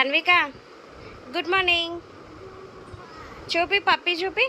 Tanvika good morning చూపి పప్పి చూపి.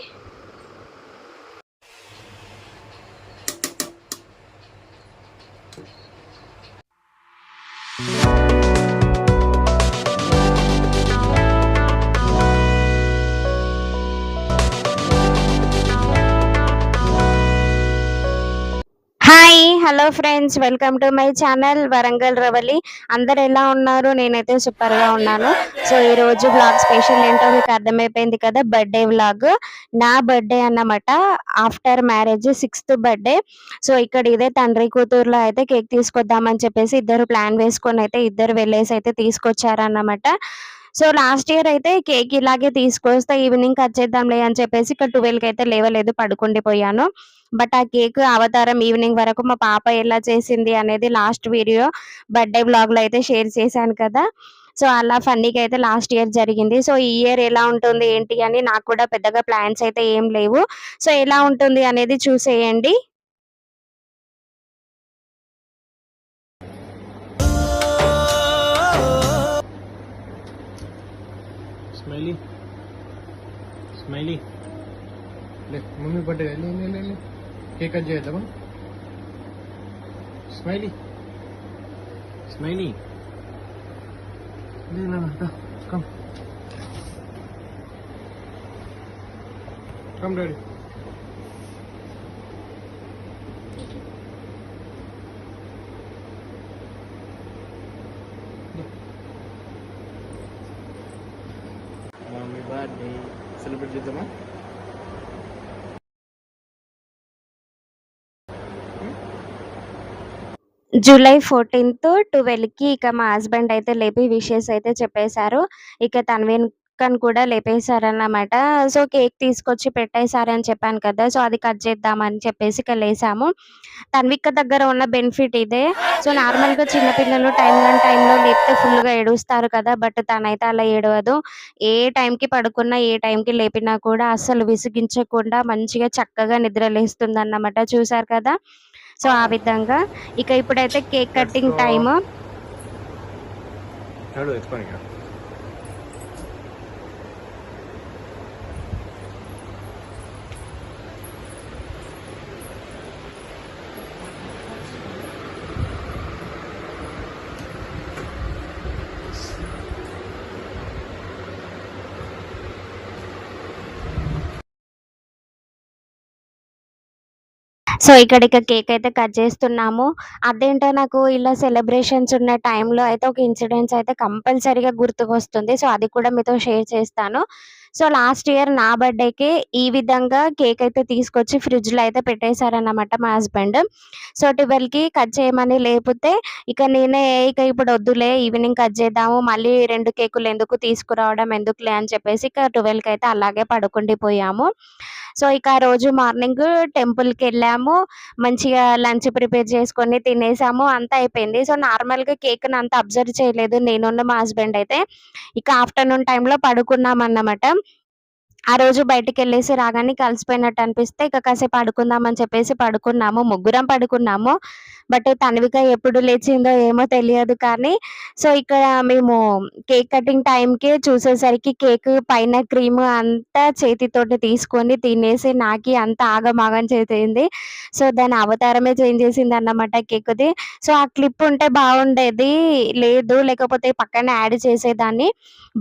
Hello friends welcome to my channel Warangal Ravali. అందరు ఎలా ఉన్నారు? నేనైతే సూపర్గా ఉన్నాను. సో ఈ రోజు బ్లాగ్ స్పెషల్ ఏంటో మీకు అర్థమైపోయింది కదా బర్త్డే వ్లాగ్ నా బర్త్డే అన్నమాట after marriage sixth birthday. So ఇక్కడ ఇదే తండ్రి కూతురులో అయితే కేక్ తీసుకొద్దామని చెప్పేసి ఇద్దరు ప్లాన్ వేసుకొని అయితే ఇద్దరు వెళ్ళేసి అయితే తీసుకొచ్చారన్నమాట. సో లాస్ట్ ఇయర్ అయితే కేక్ ఇలాగే తీసుకొస్తే ఈవినింగ్ కట్ చేద్దాంలే అని చెప్పేసి ఇక్కడ ట్వెల్వ్కి అయితే లేవలేదు పడుకుండిపోయాను. బట్ ఆ కేక్ అవతారం ఈవినింగ్ వరకు మా పాప ఎలా చేసింది అనేది లాస్ట్ వీడియో బర్త్డే బ్లాగ్లో అయితే షేర్ చేశాను కదా. సో అలా ఫన్నీకి అయితే లాస్ట్ ఇయర్ జరిగింది. సో ఈ ఇయర్ ఎలా ఉంటుంది ఏంటి అని నాకు కూడా పెద్దగా ప్లాన్స్ అయితే ఏం లేవు. సో ఎలా ఉంటుంది అనేది చూసేయండి. స్మైలీ. స్మైలీ. లే మమ్మీ పట్టే లే లే లే లే. కేక్ కట్ చేద్దామా స్మైలీ స్మైలీ లే నా come come daddy mummy birthday celebrate చేద్దామా జూలై ఫోర్టీన్త్ ట్వెల్వ్కి ఇక మా హస్బెండ్ అయితే లేపి విషెస్ అయితే చెప్పేశారు. ఇక తన్వికన్ కూడా లేపేశారన్నమాట. సో కేక్ తీసుకొచ్చి పెట్టేశారని చెప్పాను కదా సో అది కట్ చేద్దామని చెప్పేసి ఇక లేసాము తన్విక దగ్గర ఉన్న బెనిఫిట్ ఇదే. సో నార్మల్గా చిన్నపిల్లలు టైం కాని టైంలో లేపితే ఫుల్గా ఏడుస్తారు కదా బట్ తనైతే అలా ఏడవదు. ఏ టైం కి పడుకున్నా ఏ టైం కి లేపినా కూడా అస్సలు విసిగించకుండా మంచిగా చక్కగా నిద్రలేస్తుంది అన్నమాట చూసారు కదా? సో ఆ విధంగా. ఇక ఇప్పుడైతే కేక్ కటింగ్ టైమ్. సో ఇక్కడ ఇక కేక్ అయితే కట్ చేస్తున్నాము. అదేంటో నాకు ఇలా సెలబ్రేషన్స్ ఉన్న టైంలో అయితే ఒక ఇన్సిడెంట్స్ అయితే కంపల్సరీగా గుర్తుకొస్తుంది. సో అది కూడా మీతో షేర్ చేస్తాను. సో లాస్ట్ ఇయర్ నా బర్త్డేకి ఈ విధంగా కేక్ అయితే తీసుకొచ్చి ఫ్రిడ్జ్లో అయితే పెట్టేశారన్నమాట మా హస్బెండ్ సో ట్వెల్వ్కి కట్ చేయమని లేకపోతే ఇక నేనే ఇక ఇప్పుడు వద్దులే ఈవినింగ్ కట్ చేద్దాము మళ్ళీ రెండు కేకులు ఎందుకు తీసుకురావడం ఎందుకులే అని చెప్పేసి ఇక ట్వెల్వ్కి అయితే అలాగే పడుకుండిపోయాము. సో ఇక ఆ రోజు మార్నింగ్ టెంపుల్కి వెళ్ళాము. మంచిగా లంచ్ ప్రిపేర్ చేసుకొని తినేసాము. అంతా అయిపోయింది. సో నార్మల్గా కేక్ అంత అబ్జర్వ్ చేయలేదు. నేను మా హస్బెండ్ అయితే. ఇక ఆఫ్టర్నూన్ టైంలో పడుకున్నాం అన్నమాట ఆ రోజు బయటికి వెళ్ళేసి రాగానే కలిసిపోయినట్టు అనిపిస్తే ఇక కాసేపు పడుకుందాం అని చెప్పేసి పడుకున్నాము. ముగ్గురం పడుకున్నాము. బట్ తన్విక ఎప్పుడు లేచిందో ఏమో తెలియదు కానీ సో ఇక్కడ మేము కేక్ కటింగ్ టైంకి చూసేసరికి కేక్ పైన క్రీమ్ అంతా చేతితోటి తీసుకొని తినేసి నాకి అంత ఆగమాగం చేసింది. సో దాని అవతారమే చేంజ్ చేసింది అన్నమాట కేక్ది. సో ఆ క్లిప్ ఉంటే బాగుండేది లేదు లేకపోతే పక్కన యాడ్ చేసేదాన్ని.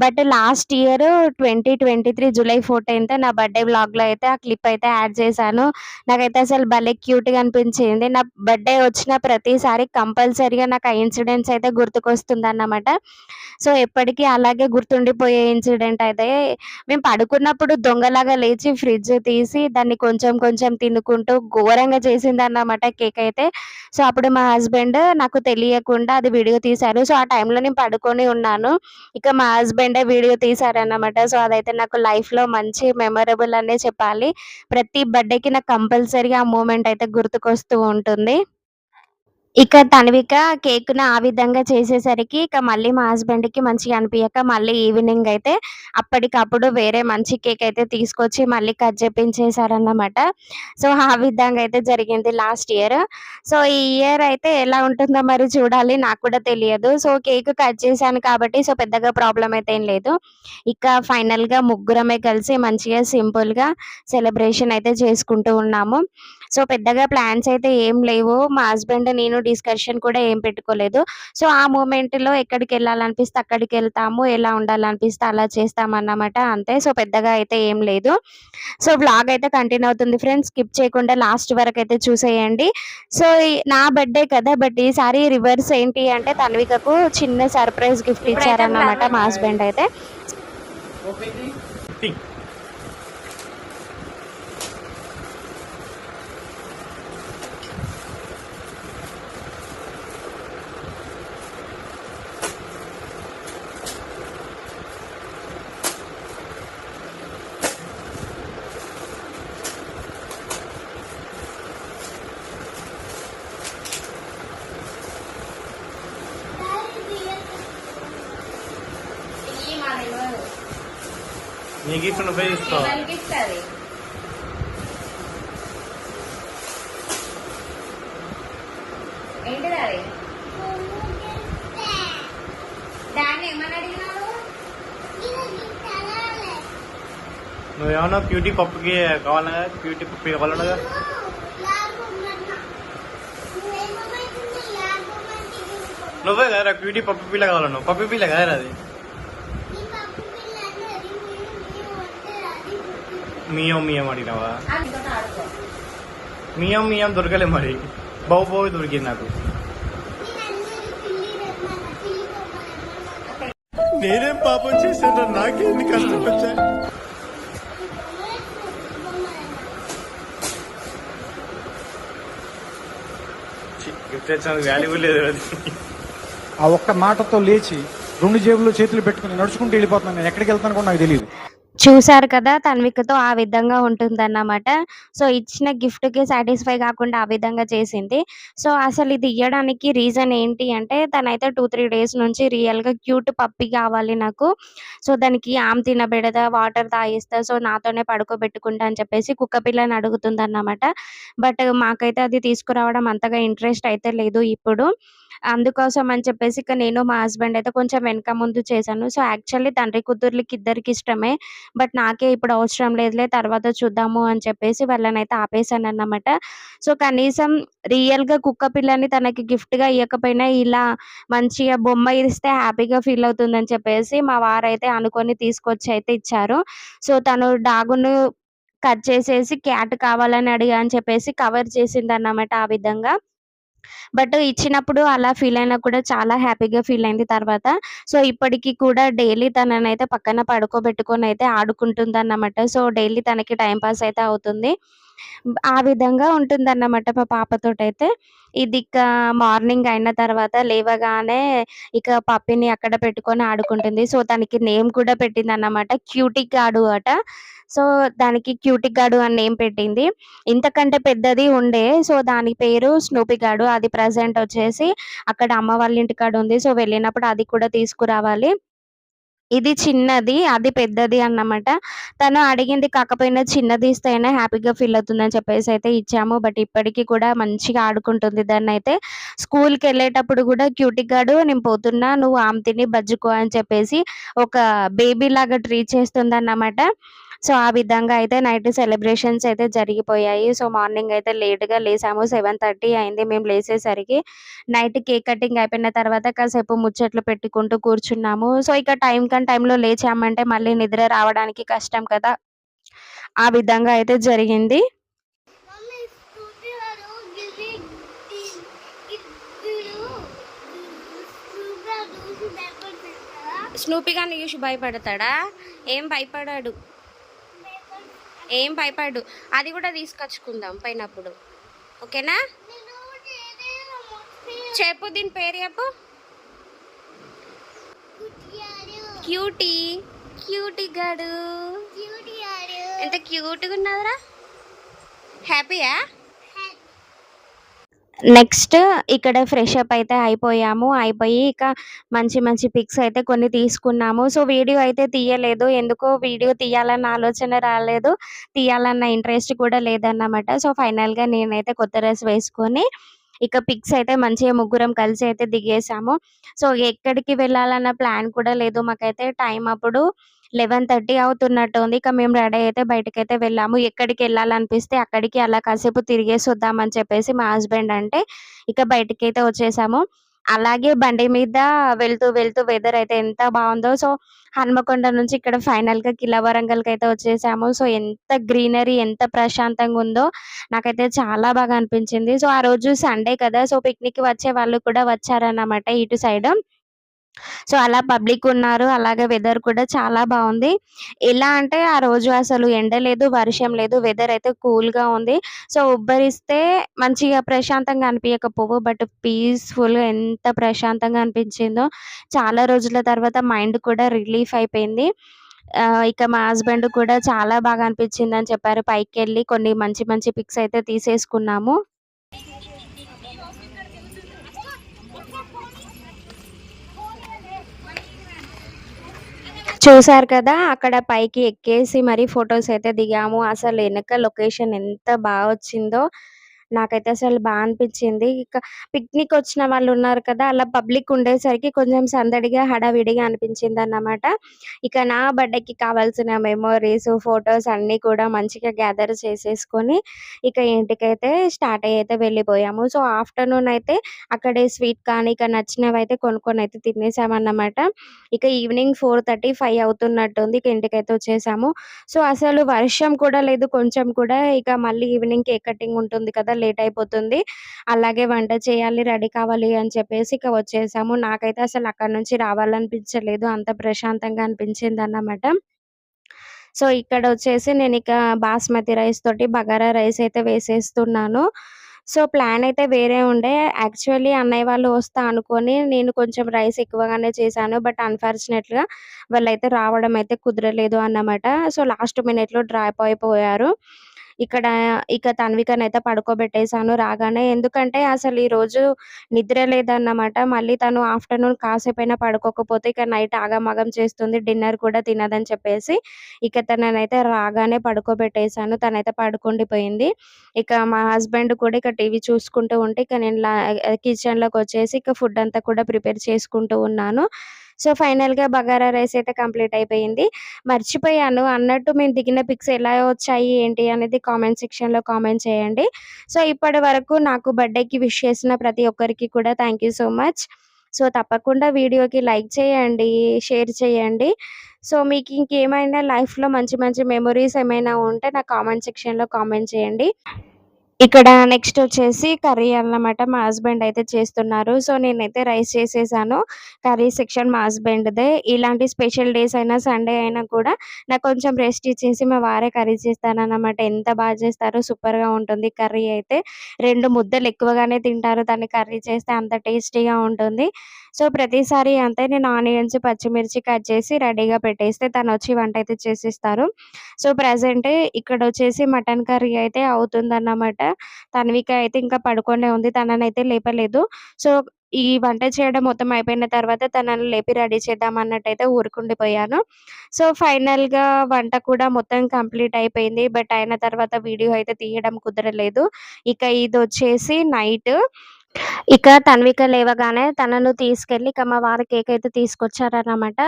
But last year twenty twenty three July fourteenth నా బర్త్డే బ్లాగ్లో అయితే ఆ క్లిప్ అయితే యాడ్ చేశాను. నాకైతే అసలు భలే క్యూట్గా అనిపించింది. నా బర్త్డే వచ్చిన ప్రతిసారి కంపల్సరీగా నాకు ఆ ఇన్సిడెంట్స్ అయితే గుర్తుకొస్తుంది అన్నమాట సో ఎప్పటికీ అలాగే గుర్తుండిపోయే ఇన్సిడెంట్ అయితే మేము పడుకున్నప్పుడు దొంగలాగా లేచి ఫ్రిడ్జ్ తీసి దాన్ని కొంచెం కొంచెం తినుకుంటూ ఘోరంగా చేసింది అన్నమాట కేక్ అయితే. సో అప్పుడు మా హస్బెండ్ నాకు తెలియకుండా అది వీడియో తీశారు. సో ఆ టైంలో నేను పడుకొని ఉన్నాను. ఇక మా హస్బెండే వీడియో తీశారన్నమాట. సో అదైతే నాకు లైఫ్లో మంచి మెమరబుల్ అనే చెప్పాలి. ప్రతి బర్త్డేకి నాకు కంపల్సరీగా ఆ మూమెంట్ అయితే గుర్తుకొస్తూ ఉంటుంది. ఇక తన్విక కేక్‌ని ఆ విధంగా చేసేసరికి ఇక మళ్ళీ మా హస్బెండ్‌కి మంచిగా అనిపించక మళ్ళీ ఈవినింగ్ అయితే అప్పటికప్పుడు వేరే మంచి కేక్ అయితే తీసుకొచ్చి మళ్ళీ కట్ చేపించేసారన్నమాట. సో, ఆ విధంగా అయితే జరిగింది లాస్ట్ ఇయర్. సో, ఈ ఇయర్ అయితే ఎలా ఉంటుందో మరి చూడాలి. నాకు కూడా తెలియదు. సో, కేక్ కట్ చేశాను కాబట్టి సో, పెద్దగా ప్రాబ్లం అయితే ఏం లేదు. ఇక ఫైనల్‌గా ముగ్గురమే కలిసి మంచిగా సింపుల్‌గా సెలబ్రేషన్ అయితే చేసుకుంటూ ఉన్నాము. సో, పెద్దగా ప్లాన్స్ అయితే ఏం లేవు. మా హస్బెండ్, నేను డిస్కషన్ కూడా ఏం పెట్టుకోలేదు. సో, ఆ మూమెంట్‌లో ఎక్కడికెళ్ళాలనిపిస్తే అక్కడికెళ్తాము. ఎలా ఉండాలనిపిస్తే అలా చేస్తామన్నమాట అంతే. సో, పెద్దగా అయితే ఏం లేదు. సో, వ్లాగ్ అయితే కంటిన్యూ అవుతుంది ఫ్రెండ్స్. స్కిప్ చేయకుండా లాస్ట్ వరకైతే చూసేయండి. సో, నా బర్త్‌డే కదా! బట్ ఈసారి రివర్స్ ఏంటి అంటే తన్వికకు చిన్న సర్ప్రైజ్ గిఫ్ట్ ఇచ్చారన్నమాట మా హస్బెండ్ అయితే. టీ. నీ గిఫ్ట్ నువ్వే తీసుకో ఏంటిది అది దాన్ని ఏమని అడిగినావు నువ్వేమన్నా క్యూటీ పప్పుకి కావాలనగా క్యూటీ పప్పు కావాలనగా నువ్వే కదరా క్యూటీ పప్పు పిల్ల కావాలన్నావు పప్పు పిల్ల కదరా అది మియం మియం అడిగినావా మియం మియం దొరకలే మరి బావు బావు దొరికింది నాకు నేనేం పాపం చేశాను నాకేంది కష్టం వచ్చా వాల్యూ లేదు అది ఆ ఒక్క మాటతో లేచి రెండు జేబుల్లో చేతులు పెట్టుకుని నడుచుకుంటూ వెళ్ళిపోతున్నాను. నేను ఎక్కడికి వెళ్తాను కూడా నాకు తెలియదు చూశారు కదా తన్వికతో ఆ విధంగా ఉంటుందన్నమాట. సో, ఇచ్చిన గిఫ్ట్‌కి సాటిస్ఫై కాకుండా ఆ విధంగా చేసింది. సో, అసలు ఇది ఇయ్యడానికి రీజన్ ఏంటి అంటే తనైతే 2, 3 డేస్ నుంచి రియల్‌గా క్యూట్ పప్పి కావాలి నాకు. సో, దానికి ఆమ్ తినబెడదా వాటర్ తాగిస్తా, సో, నాతోనే పడుకోబెట్టుకుంటా అని చెప్పేసి కుక్క పిల్లని అడుగుతుందన్నమాట. బట్ మాకైతే అది తీసుకురావడం అంతగా ఇంట్రెస్ట్ అయితే లేదు ఇప్పుడు. అందుకోసం అని చెప్పేసి ఇక నేను మా హస్బెండ్ అయితే కొంచెం వెనక ముందు చేశాను. సో, యాక్చువల్లీ తండ్రి కూతుర్లకి ఇద్దరికి ఇష్టమే. బట్ నాకే ఇప్పుడు అవసరం లేదులే తర్వాత చూద్దాము అని చెప్పేసి వాళ్ళనైతే ఆపేసానన్నమాట. సో, కనీసం రియల్‌గా కుక్క పిల్లని తనకి గిఫ్ట్‌గా ఇవ్వకపోయినా ఇలా మంచిగా బొమ్మ ఇస్తే హ్యాపీగా ఫీల్ అవుతుందని చెప్పేసి మా వారైతే అనుకొని తీసుకొచ్చి అయితే ఇచ్చారు. సో, తను డాగును కట్ చేసేసి క్యాట్ కావాలని అడిగా అని చెప్పేసి కవర్ చేసింది అన్నమాట ఆ విధంగా. బట్ ఇచ్చినప్పుడు అలా ఫీల్ అయినా కూడా చాలా హ్యాపీగా ఫీల్ అయింది తర్వాత. సో, ఇప్పటికి కూడా డైలీ తననైతే పక్కన పడుకోబెట్టుకొని అయితే ఆడుకుంటుంది అన్నమాట సో, డైలీ తనకి టైం పాస్ అయితే అవుతుంది. ఆ విధంగా ఉంటుందన్నమాట మా పాపతోటైతే. ఇది ఇక మార్నింగ్ అయిన తర్వాత లేవగానే ఇక పప్పీని అక్కడ పెట్టుకొని ఆడుకుంటుంది. సో, దానికి నేమ్ కూడా పెట్టింది అన్నమాట క్యూటీ గాడు అట. సో, దానికి క్యూటీ గాడు అని నేమ్ పెట్టింది. ఇంతకంటే పెద్దది ఉండే. సో, దాని పేరు స్నూపీ గాడు. అది ప్రజెంట్ వచ్చేసి అక్కడ అమ్మ వాళ్ళ ఇంటికాడ ఉంది. సో, వెళ్ళినప్పుడు అది కూడా తీసుకురావాలి. ఇది చిన్నది. అది పెద్దది అన్నమాట. తను అడిగింది కాకపోయినా చిన్నది ఇస్తే అయినా హ్యాపీగా ఫీల్ అవుతుందని చెప్పేసి అయితే ఇచ్చాము. బట్ ఇప్పటికీ కూడా మంచిగా ఆడుకుంటుంది దాన్ని అయితే స్కూల్కి వెళ్ళేటప్పుడు కూడా క్యూటీ గాడు నేను పోతున్నా నువ్వు ఆమె తిని బజ్జుకో అని చెప్పేసి ఒక బేబీ లాగా ట్రీట్ చేస్తుందన్నమాట. సో, ఆ విధంగా అయితే నైట్ సెలబ్రేషన్స్ అయితే జరిగిపోయాయి. సో, మార్నింగ్ అయితే లేట్‌గా లేసాము. 7:30 అయింది మేము లేసేసరికి. నైట్ కేక్ కటింగ్ అయిపోయిన తర్వాత కాసేపు ముచ్చట్లు పెట్టుకుంటూ కూర్చున్నాము. సో, ఇక టైమ్ కని టైమ్‌లో లేచామంటే మళ్ళీ నిద్ర రావడానికి కష్టం కదా! ఆ విధంగా అయితే జరిగింది. మమ్మీ స్కూటీ వాడు గిరి గిరి వీడు స్కూగా చూసి భయపడుతుందా స్నూపీ గారిని చూసి భయపడతాడా? ఏం భయపడడు. ఏం భయపడడు. అది కూడా తీసుకొచ్చుకుందాం పోయినప్పుడు. ఓకేనా? చెప్పు దీని పేరు చెప్పు. క్యూటీ. క్యూటీ గాడు. ఎంత క్యూట్‌గా ఉన్నదిరా. హ్యాపీయా? నెక్స్ట్ ఇక్కడ ఫ్రెష్ అప్ అయితే అయిపోయాము. అయిపోయి ఇక మంచి మంచి పిక్స్ అయితే కొన్ని తీసుకున్నాము. సో, వీడియో అయితే తీయలేదు. ఎందుకో వీడియో తీయాలన్న ఆలోచన రాలేదు. తీయాలన్న ఇంట్రెస్ట్ కూడా లేదన్నమాట. సో, ఫైనల్‌గా నేనైతే కొత్త డ్రెస్ వేసుకొని ఇక పిక్స్ అయితే మంచిగా ముగ్గురం కలిసి అయితే దిగేసాము. సో, ఎక్కడికి వెళ్ళాలన్న ప్లాన్ కూడా లేదు. మాకైతే టైం అప్పుడు 11:30 అవుతున్నట్టుంది. ఇక మేము రెడీ అయితే బయటకైతే వెళ్ళాము. ఎక్కడికి వెళ్ళాలనిపిస్తే అక్కడికి అలా కాసేపు తిరిగేసి వద్దామని చెప్పేసి మా హస్బెండ్ అంటే ఇక బయటికైతే వచ్చేసాము. అలాగే బండి మీద వెళ్తూ వెళ్తూ వెదర్ అయితే ఎంత బాగుందో సో, హన్మకొండ నుంచి ఇక్కడ ఫైనల్‌గా కిలా వరంగల్‌కైతే వచ్చేసాము. సో, ఎంత గ్రీనరీ ఎంత ప్రశాంతంగా ఉందో నాకైతే చాలా బాగా అనిపించింది. సో, ఆ రోజు సండే కదా! సో, పిక్నిక్ వచ్చే వాళ్ళు కూడా వచ్చారన్నమాట ఇటు సైడ్ సో, అలా పబ్లిక్ ఉన్నారు. అలాగే వెదర్ కూడా చాలా బాగుంది ఎలా అంటే ఆ రోజు అసలు ఎండ లేదు, వర్షం లేదు. వెదర్ అయితే కూల్‌గా ఉంది. సో, ఉబ్బరిస్తే మంచిగా ప్రశాంతంగా అనిపించకపోవు బట్ పీస్‌ఫుల్‌గా ఎంత ప్రశాంతంగా అనిపించిందో. చాలా రోజుల తర్వాత మైండ్ కూడా రిలీఫ్ అయిపోయింది. ఇక మా హస్బెండ్ కూడా చాలా బాగా అనిపించిందని చెప్పారు. పైకెళ్ళి కొన్ని మంచి మంచి పిక్స్ అయితే తీసేసుకున్నాము. చూసారు కదా! అక్కడ పైకి ఎక్కేసి మరి ఫొటోస్ అయితే దిగాము. అసలు వెనక లొకేషన్ ఎంత బాగా వచ్చిందో నాకైతే అసలు బాగా అనిపించింది. ఇక పిక్నిక్ వచ్చిన వాళ్ళు ఉన్నారు కదా! అలా పబ్లిక్ ఉండేసరికి కొంచెం సందడిగా, హడావిడిగా అనిపించింది అన్నమాట ఇక నా బర్త్‌డేకి కావాల్సిన మెమోరీస్, ఫొటోస్ అన్నీ కూడా మంచిగా గ్యాదర్ చేసేసుకొని ఇక ఇంటికైతే స్టార్ట్ అయ్యి అయితే వెళ్ళిపోయాము. సో, ఆఫ్టర్‌నూన్ అయితే అక్కడే స్వీట్ కానీ ఇక అయితే కొనుక్కొని అయితే తినేసామన్నమాట. ఇక ఈవినింగ్ 4:30, 5 అవుతున్నట్టుంది. ఇక ఇంటికైతే వచ్చేసాము. సో, అసలు వర్షం కూడా లేదు కొంచెం కూడా. ఇక మళ్ళీ ఈవినింగ్ కేక్ కటింగ్ ఉంటుంది కదా! లేట్ అయిపోతుంది. అలాగే వంట చేయాలి, రెడీ కావాలి అని చెప్పేసి ఇక వచ్చేసాము. నాకైతే అసలు అక్కడ నుంచి రావాలనిపించలేదు. అంత ప్రశాంతంగా అనిపించింది అన్నమాట సో, ఇక్కడ వచ్చేసి నేను ఇక బాస్మతి రైస్ తోటి బగారా రైస్ అయితే వేసేస్తున్నాను. సో, ప్లాన్ అయితే వేరే ఉండే. యాక్చువల్లీ అన్నయ్య వాళ్ళు వస్తా అనుకొని నేను కొంచెం రైస్ ఎక్కువగానే చేశాను. బట్ అన్‌ఫార్చునేట్‌గా వాళ్ళైతే రావడం అయితే కుదరలేదు అన్నమాట. సో, లాస్ట్ మినిట్‌లో డ్రాప్ అయిపోయారు. ఇక్కడ ఇక తన్వికనైతే పడుకోబెట్టేసాను రాగానే. ఎందుకంటే అసలు ఈరోజు నిద్ర లేదన్నమాట. మళ్ళీ తను ఆఫ్టర్‌నూన్ కాసేపైనా పడుకోకపోతే ఇక నైట్ ఆగమాగం చేస్తుంది. డిన్నర్ కూడా తినదని చెప్పేసి ఇక తననైతే రాగానే పడుకోబెట్టేసాను. తనైతే పడుకుండిపోయింది. ఇక మా హస్బెండ్ కూడా ఇక టీవీ చూసుకుంటూ ఉంటే ఇక నేను కిచెన్లోకి వచ్చేసి ఇక ఫుడ్ అంతా కూడా ప్రిపేర్ చేసుకుంటూ ఉన్నాను. సో, ఫైనల్‌గా బగారా రైస్ అయితే కంప్లీట్ అయిపోయింది. మర్చిపోయాను అన్నట్టు మేము దిగిన పిక్స్ ఎలా వచ్చాయి ఏంటి అనేది కామెంట్ సెక్షన్‌లో కామెంట్ చేయండి. సో, ఇప్పటి వరకు నాకు బర్త్‌డేకి విష్ చేసిన ప్రతి ఒక్కరికి కూడా thank you so much. So, తప్పకుండా వీడియోకి లైక్ చేయండి, షేర్ చేయండి. సో, మీకు ఇంకేమైనా లైఫ్‌లో మంచి మంచి మెమొరీస్ ఏమైనా ఉంటే నాకు కామెంట్ సెక్షన్‌లో కామెంట్ చేయండి. ఇక్కడ నెక్స్ట్ వచ్చేసి కర్రీ అన్నమాట. మా హస్బెండ్ అయితే చేస్తున్నారు. సో, నేనైతే రైస్ చేసేసాను. కర్రీ సెక్షన్ మా హస్బెండ్‌దే. ఇలాంటి స్పెషల్ డేస్ అయినా, సండే అయినా కూడా నాకు కొంచెం రెస్ట్ ఇచ్చేసి మా వారే కర్రీ చేస్తానన్నమాట ఎంత బాగా చేస్తారో సూపర్‌గా ఉంటుంది కర్రీ అయితే. రెండు ముద్దలు ఎక్కువగానే తింటారు దాన్ని కర్రీ చేస్తే అంత టేస్టీగా ఉంటుంది. సో, ప్రతిసారి అంతే నేను ఆనియన్స్, పచ్చిమిర్చి కట్ చేసి రెడీగా పెట్టేస్తే తనొచ్చి వంట అయితే చేసిస్తారు. సో, ప్రెసెంట్ ఇక్కడ వచ్చేసి మటన్ కర్రీ అయితే అవుతుందన్నమాట. తన్విక అయితే ఇంకా పడుకొనే ఉంది. తననైతే లేపలేదు. సో, ఈ వంట చేయడం మొత్తం అయిపోయిన తర్వాత తనని లేపి రెడీ చేద్దాం అన్నట్టయితే ఊరుకుండిపోయాను. సో, ఫైనల్‌గా వంట కూడా మొత్తం కంప్లీట్ అయిపోయింది. బట్ అయిన తర్వాత వీడియో అయితే తీయడం కుదరలేదు. ఇక ఇది వచ్చేసి నైట్. ఇక తన్విక లేవగానే తనను తీసుకెళ్ళి ఇక మా వారు కేక్ అయితే తీసుకొచ్చారన్నమాట.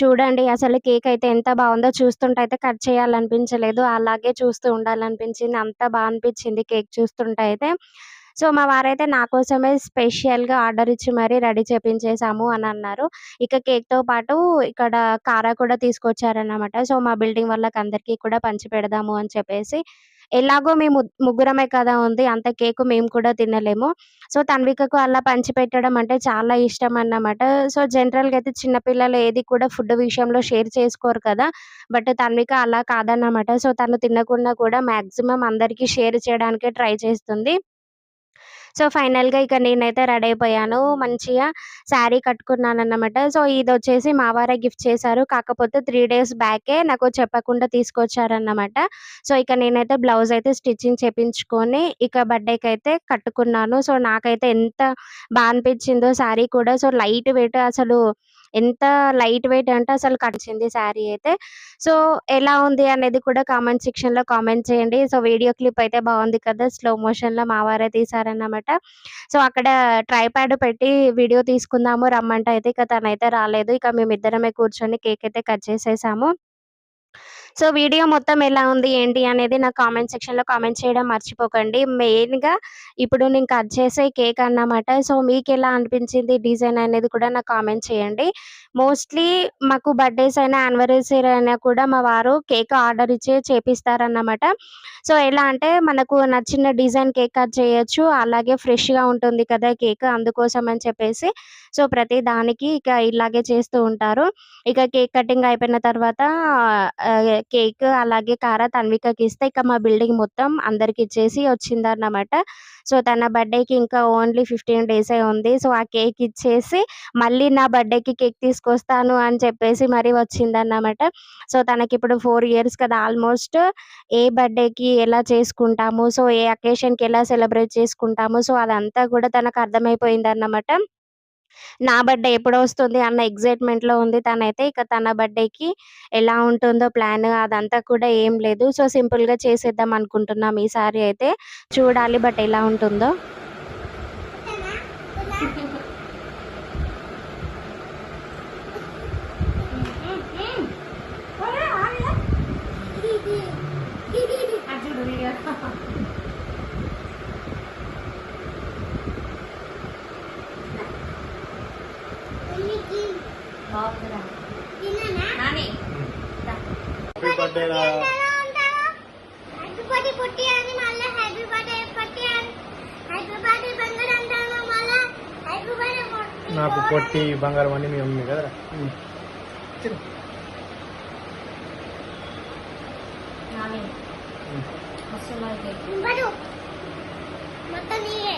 చూడండి అసలు కేక్ అయితే ఎంత బాగుందో చూస్తుంటే అయితే కట్ చేయాలనిపించలేదు. అలాగే చూస్తూ ఉండాలనిపించింది. అంత బాగా అనిపించింది కేక్ చూస్తుంటే అయితే. సో, మా వారైతే నా కోసమే స్పెషల్‌గా ఆర్డర్ ఇచ్చి మరీ రెడీ చేపించేసాము అని అన్నారు. ఇక కేక్‌తో పాటు ఇక్కడ కారా కూడా తీసుకొచ్చారన్నమాట. సో, మా బిల్డింగ్ వాళ్ళకి అందరికీ కూడా పంచి పెడదాము అని చెప్పేసి. ఎలాగో మేము ముగ్గురమే కదా ఉంది. అంత కేకు మేము కూడా తినలేము. సో, తన్వికకు అలా పంచిపెట్టడం అంటే చాలా ఇష్టం అన్నమాట. సో, జనరల్‌గా అయితే చిన్న పిల్లలు ఏది కూడా ఫుడ్ విషయంలో షేర్ చేసుకోరు కదా! బట్ తన్విక అలా కాదన్నమాట. సో, తను తినకుండా కూడా మాక్సిమం అందరికీ షేర్ చేయడానికే ట్రై చేస్తుంది. సో ఫైనల్‌గా ఇక నేనైతే రెడీ అయిపోయాను. మంచిగా శారీ కట్టుకున్నానన్నమాట. సో ఇదొచ్చేసి మా వారే గిఫ్ట్ చేశారు. కాకపోతే త్రీ డేస్ బ్యాకే నాకు చెప్పకుండా తీసుకొచ్చారన్నమాట. సో ఇక నేనైతే బ్లౌజ్ అయితే స్టిచ్చింగ్ చేపించుకొని ఇక బర్త్డేకి అయితే కట్టుకున్నాను. సో నాకైతే ఎంత బాగా అనిపించిందో శారీ కూడా. సో లైట్ వెయిట్ అసలు ఎంత లైట్ వెయిట్ అంటే అసలు కనిపించింది శారీ అయితే. సో ఎలా ఉంది అనేది కూడా కామెంట్ సెక్షన్‌లో కామెంట్ చేయండి. సో వీడియో క్లిప్ అయితే బాగుంది కదా! స్లో మోషన్‌లో మా వారే తీశారన్నమాట. సో అక్కడ ట్రైప్యాడ్ పెట్టి వీడియో తీసుకుందాము రమ్మంటే అయితే ఇక తనైతే రాలేదు. ఇక మేమిద్దరమే కూర్చొని కేక్ అయితే కట్ చేసేసాము. సో వీడియో మొత్తం ఎలా ఉంది ఏంటి అనేది నా కామెంట్ సెక్షన్‌లో కామెంట్ చేయడం మర్చిపోకండి. మెయిన్‌గా ఇప్పుడు నేను కట్ చేసే కేక్ అన్నమాట. సో మీకు ఎలా అనిపించింది డిజైన్ అనేది కూడా నాకు కామెంట్ చేయండి. మోస్ట్‌లీ మాకు బర్త్‌డేస్ అయినా, యానివర్సరీ అయినా కూడా మా వారు కేక్ ఆర్డర్ ఇచ్చే చేపిస్తారన్నమాట. సో ఎలా అంటే మనకు నచ్చిన డిజైన్ కేక్ కట్ చేయొచ్చు. అలాగే ఫ్రెష్‌గా ఉంటుంది కదా కేక్ అందుకోసం అని చెప్పేసి సో ప్రతి దానికి ఇక ఇలాగే చేస్తూ ఉంటారు. ఇక కేక్ కటింగ్ అయిపోయిన తర్వాత కేక్ అలాగే కార తన్వికకి ఇస్తే ఇక మా బిల్డింగ్ మొత్తం అందరికి ఇచ్చేసి వచ్చిందన్నమాట. సో తన బర్త్‌డేకి ఇంకా ఓన్లీ 15 డేసే ఉంది. సో ఆ కేక్ ఇచ్చేసి మళ్ళీ నా బర్త్‌డేకి కేక్ తీసుకొస్తాను అని చెప్పేసి మరి వచ్చిందన్నమాట. సో తనకిప్పుడు ఫోర్ ఇయర్స్ కదా ఆల్మోస్ట్ ఏ బర్త్‌డేకి ఎలా చేసుకుంటాము, సో ఏ అకేషన్‌కి ఎలా సెలబ్రేట్ చేసుకుంటాము. సో అదంతా కూడా తనకు అర్థమైపోయిందన్నమాట. నా బర్త్‌డే ఎప్పుడు వస్తుంది అన్న ఎగ్జైట్మెంట్లో ఉంది తనైతే. ఇక తన బర్త్‌డేకి ఎలా ఉంటుందో ప్లాన్ అదంతా కూడా ఏం లేదు. సో సింపుల్‌గా చేసేద్దాం అనుకుంటున్నాం ఈసారి అయితే. చూడాలి బట్ ఎలా ఉంటుందో. హ్యాపీ బర్త్డే రా హ్యాపీ బర్త్డే పుట్టి అని మళ్ళీ హ్యాపీ బర్త్డే పట్టి అని హ్యాపీ బర్త్డే బంగారు అంటాను మళ్ళీ హ్యాపీ బర్త్డే పొట్టి పొట్టి బంగారం అన్ని మీ ఉంది కదా? ఇవ్వడు మొత్తం నీయే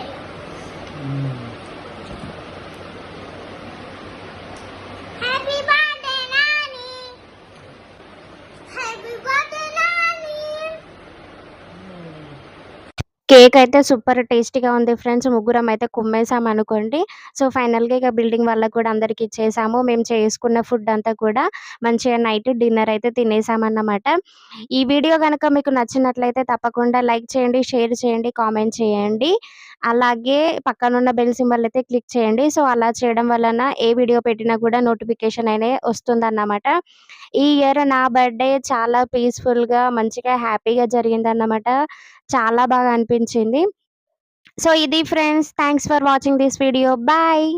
happy birthday Nani happy birthday Nani cake అయితే సూపర్ టేస్టీగా ఉంది ఫ్రెండ్స్. ముగ్గురం అయితే కుమ్మేసాం అనుకోండి. సో ఫైనల్‌గా ఇక బిల్డింగ్ వాళ్ళకి కూడా అందరికి ఇచ్చేసాము. మేము చేసుకున్న ఫుడ్ అంతా కూడా మంచిగా నైట్ డిన్నర్ అయితే తినేసామన్నమాట. ఈ వీడియో కనుక మీకు నచ్చినట్లయితే తప్పకుండా లైక్ చేయండి, షేర్ చేయండి, కామెంట్ చేయండి. అలాగే పక్కనున్న బెల్ సింబల్ అయితే క్లిక్ చేయండి. సో అలా చేయడం వలన ఏ వీడియో పెట్టినా కూడా నోటిఫికేషన్ అనేది వస్తుందన్నమాట. ఈ ఇయర్ నా బర్త్‌డే చాలా పీస్‌ఫుల్‌గా మంచిగా హ్యాపీగా జరిగిందన్నమాట. చాలా బాగా అనిపించింది. సో ఇది friends. Thanks for watching this video. Bye.